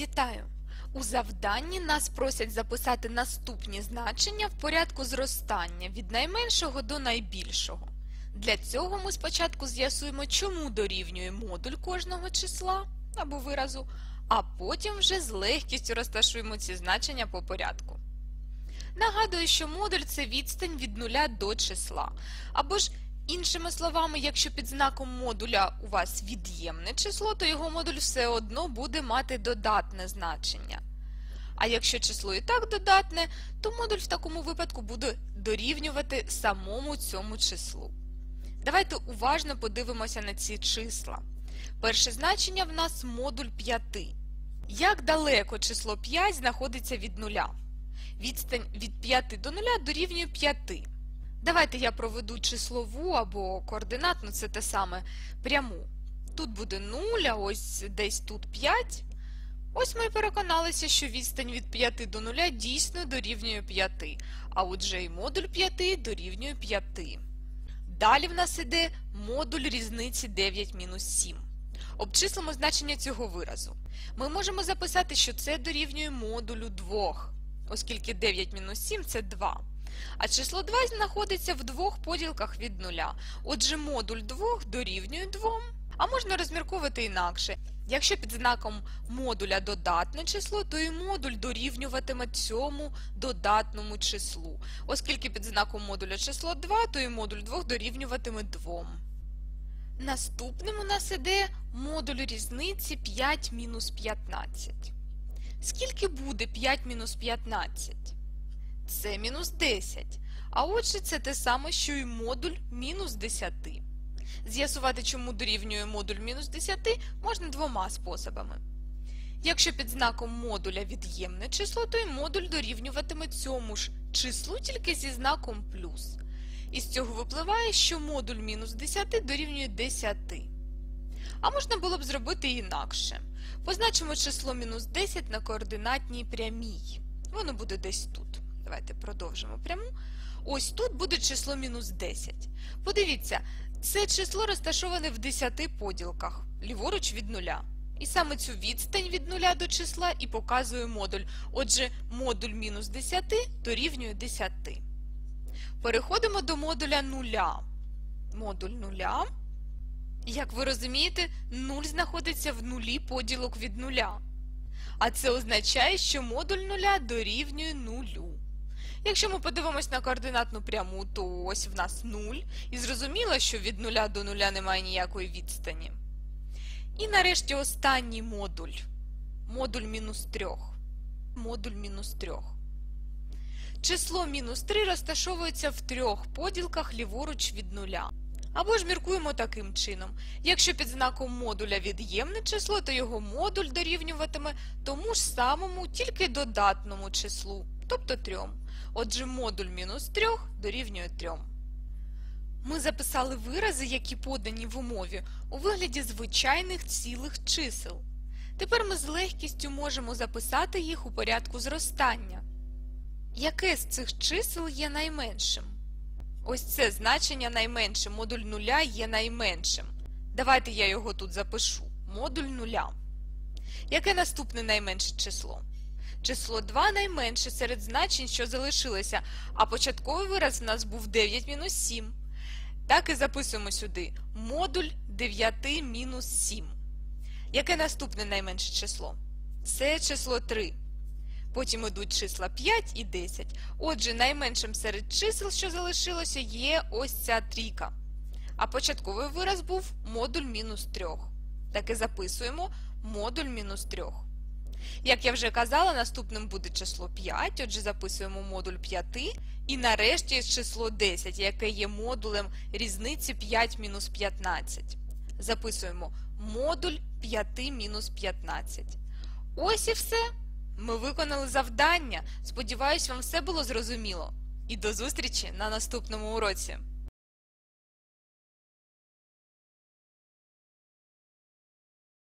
Вітаю! У завданні нас просять записати наступні значення в порядку зростання від найменшого до найбільшого. Для цього ми спочатку з'ясуємо, чому дорівнює модуль кожного числа або виразу, а потім вже з легкістю розташуємо ці значення по порядку. Нагадую, що модуль це відстань від нуля до числа. Або ж, іншими словами, якщо під знаком модуля у вас від'ємне число, то його модуль все одно буде мати додатне значення. А якщо число і так додатне, то модуль в такому випадку буде дорівнювати самому цьому числу. Давайте уважно подивимося на ці числа. Перше значення в нас модуль 5. Як далеко число 5 знаходиться від нуля? Відстань від 5 до 0 дорівнює 5. Давайте я проведу числову або координатну, це те саме, пряму. Тут буде 0, а ось десь тут 5. Ось ми і переконалися, що відстань від 5 до 0 дійсно дорівнює 5, а отже і модуль 5 дорівнює 5. Далі в нас іде модуль різниці 9 мінус 7. Обчислимо значення цього виразу. Ми можемо записати, що це дорівнює модулю 2, оскільки 9 мінус 7 це 2. А число 2 знаходиться в двох поділках від нуля. Отже, модуль 2 дорівнює 2. А можна розмірковувати інакше. Якщо під знаком модуля додатне число, то і модуль дорівнюватиме цьому додатному числу. Оскільки під знаком модуля число 2, то і модуль 2 дорівнюватиме 2. Наступним у нас іде модуль різниці 5 мінус 15. Скільки буде 5 мінус 15? Це мінус 10. А отже, це те саме, що і модуль мінус 10. З'ясувати, чому дорівнює модуль мінус 10, можна двома способами. Якщо під знаком модуля від'ємне число, то і модуль дорівнюватиме цьому ж числу тільки зі знаком плюс. Із цього випливає, що модуль мінус 10 дорівнює 10. А можна було б зробити інакше. Позначимо число мінус 10 на координатній прямій. Воно буде десь тут. Давайте продовжимо пряму. Ось тут буде число мінус 10. Подивіться, це число розташоване в 10 поділках, ліворуч від нуля. І саме цю відстань від нуля до числа і показує модуль. Отже, модуль мінус 10 дорівнює 10. Переходимо до модуля нуля. Модуль нуля. Як ви розумієте, 0 знаходиться в нулі поділок від нуля. А це означає, що модуль нуля дорівнює нулю. Якщо ми подивимось на координатну пряму, то ось в нас 0, і зрозуміло, що від 0 до 0 немає ніякої відстані. І нарешті останній модуль. Модуль мінус 3. Модуль мінус 3. Число мінус 3 розташовується в трьох поділках ліворуч від нуля. Або ж міркуємо таким чином. Якщо під знаком модуля від'ємне число, то його модуль дорівнюватиме тому ж самому, тільки додатному числу, тобто 3. Отже, модуль мінус 3 дорівнює 3. Ми записали вирази, які подані в умові, у вигляді звичайних цілих чисел. Тепер ми з легкістю можемо записати їх у порядку зростання. Яке з цих чисел є найменшим? Ось це значення найменше, модуль нуля є найменшим. Давайте я його тут запишу. Модуль нуля. Яке наступне найменше число? Число 2 найменше серед значень, що залишилося, а початковий вираз у нас був 9 мінус 7. Так і записуємо сюди модуль 9 мінус 7. Яке наступне найменше число? Це число 3. Потім йдуть числа 5 і 10. Отже, найменшим серед чисел, що залишилося, є ось ця трійка. А початковий вираз був модуль мінус 3. Так і записуємо модуль мінус 3. Як я вже казала, наступним буде число 5, отже записуємо модуль 5. І нарешті число 10, яке є модулем різниці 5 мінус 15. Записуємо модуль 5 мінус 15. Ось і все. Ми виконали завдання. Сподіваюсь, вам все було зрозуміло. І до зустрічі на наступному уроці.